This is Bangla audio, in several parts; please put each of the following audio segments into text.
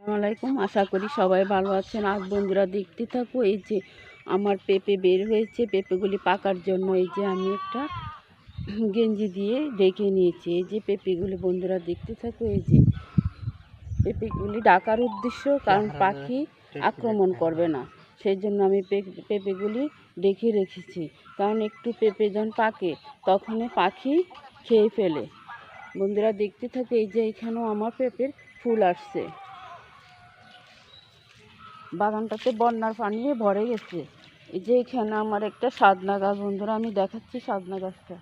আসসালামাইকুম আশা করি সবাই ভালো আছেন। আজ বন্ধুরা দেখতে থাকো এই যে আমার পেঁপে বের হয়েছে। পেঁপেগুলি পাকার জন্য এই যে আমি একটা গেঞ্জি দিয়ে ডেকে নিয়েছি। এই যে পেঁপেগুলি বন্ধুরা দেখতে থাকো এই যে পেঁপেগুলি ডাকার উদ্দেশ্য কারণ পাখি আক্রমণ করবে না। সেই জন্য আমি পেঁপেগুলি ডেকে রেখেছি। কারণ একটু পেঁপে যখন পাকে তখন পাখি খেয়ে ফেলে। বন্ধুরা দেখতে থাকে এই যে এখানেও আমার পেঁপের ফুল আসছে। বাগানটাতে বন্যার পানি ভরে গেছে। এই যে এখানে আমার একটা সাদনা গাছ, বন্ধুরা, আমি দেখাচ্ছি সাদনা গাছটা।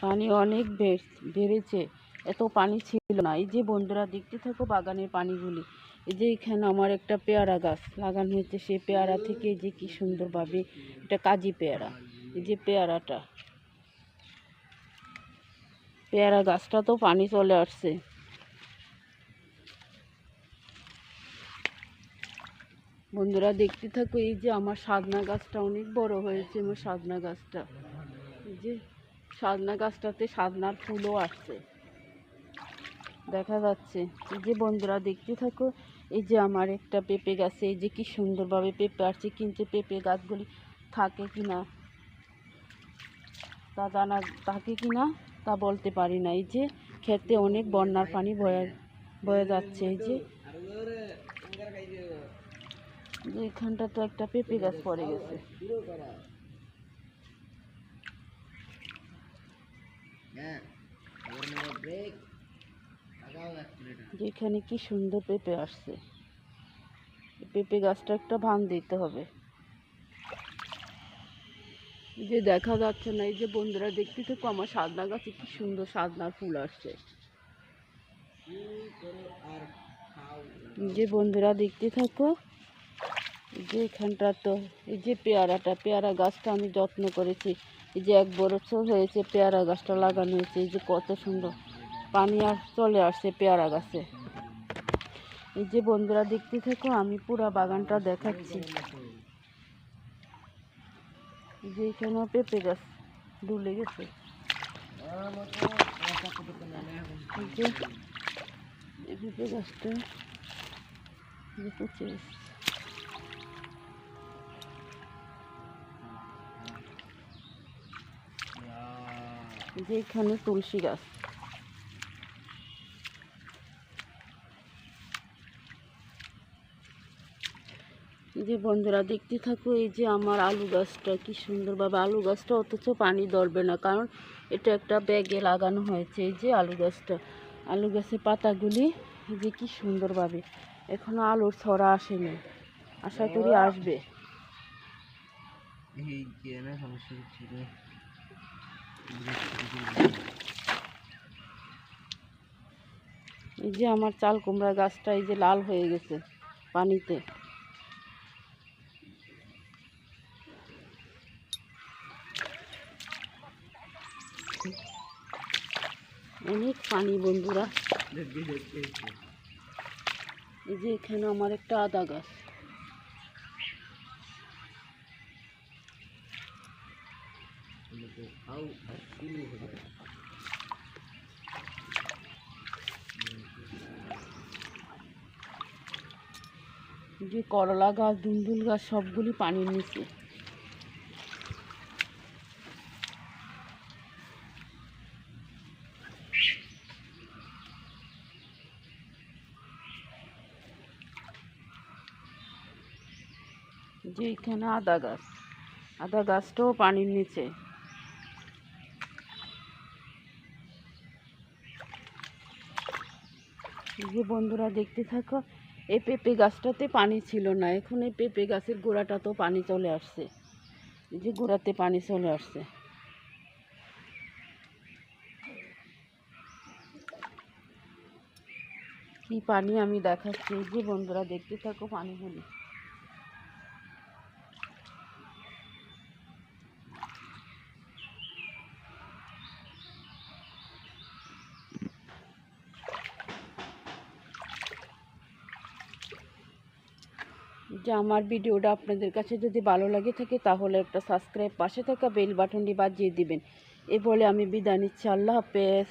পানি অনেক বেড়- বেড়েছে। এত পানি ছিল না। এই যে বন্ধুরা, দেখতে থাকো বাগানের পানিগুলি। এই যে এখানে আমার একটা পেয়ারা গাছ লাগানো হয়েছে। সেই পেয়ারা থেকে যে কি সুন্দরভাবে এটা কাজি পেয়ারা। এই যে পেয়ারাটা। পেয়ারা গাছটা তো পানি চলে আসছে। বন্ধুরা, দেখতে থাকো এই যে আমার সাদনা গাছটা অনেক বড় হয়েছে আমার সাদনা গাছটা। এই যে সাদনা গাছটাতে সাদনার ফুলও আসছে। দেখা যাচ্ছে এই যে বন্ধুরা দেখতে থাকো, এই যে আমার একটা পেঁপে গাছে, এই যে কি সুন্দরভাবে পেঁপে আসছে কিন্তু পেঁপে গাছগুলি থাকে কি না, তা জানা, থাকে কি না, তা বলতে পারি না। এই যে খেতে অনেক বন্যার পানি বয়ে বয়ে যাচ্ছে, এই যে। এখানটা তো একটা পেঁপে গাছ পড়ে গেছে। যেখানে কি সুন্দর পেঁপে আসছে। পেঁপে গাছটা একটা ভান দিতে হবে। যে দেখা যাচ্ছে না, এই যে বন্ধুরা দেখতে থাকো, আমার সাদনা গাছে কি সুন্দর সাদনার ফুল আসছে। যে বন্ধুরা দেখতে থাকো যে এখানটা তো, এই যে পেয়ারাটা, পেয়ারা গাছটা আমি যত্ন করেছি। এই যে এক বছর হয়েছে পেয়ারা গাছটা লাগানো হয়েছে, এই যে কত সুন্দর। পানি আর চলে আসছে পেয়ারা গাছে। এই যে বন্ধুরা দেখতে থাকো, আমি পুরো বাগানটা দেখাচ্ছি। এই যে এখানেও পেঁপে গাছ ডুলে গেছে। পেঁপে গাছটা পচে তুলসী গাছ। যে বন্ধুরা দেখতে থাকো এই যে আমার আলু গাছটা কি সুন্দরভাবে আলু গাছটা অথচ পানি ধরবে না। কারণ এটা একটা ব্যাগে লাগানো হয়েছে এই যে আলু গাছটা। আলু গাছের পাতাগুলি এই যে কি সুন্দরভাবে। এখনও আলুর ছড়া আসেনি। আশা করি আসবে। এই যে আমার চাল কুমড়া গাছটা এই যে লাল হয়ে গেছে পানিতে। অনেক পানি, বন্ধুরা। এই যে এখানে আমার একটা আদা গাছ। যে করলা গাছ, দুন্দুল গাছ, সবগুলি পানির নিচে। যে এখানে আদা গাছ। আদা গাছটাও পানির নিচে। যে বন্ধুরা দেখতে থাকো, এই পেঁপে গাছটাতে পানি ছিল না। এখন এই পেঁপে গাছের গোড়াটাতেও পানি চলে আসছে। এই যে গোড়াতে পানি চলে আসছে। কি পানি আমি দেখাচ্ছি? যে বন্ধুরা দেখতে থাকো পানিগুলি। যে আমার ভিডিওটা আপনাদের কাছে যদি ভালো লাগে থাকে, তাহলে একটা সাবস্ক্রাইব পাশে থাকা বেল বাটনটি বাজিয়ে দিবেন। এ বলে আমি বিদায় নিচ্ছি। আল্লাহ হাফেজ।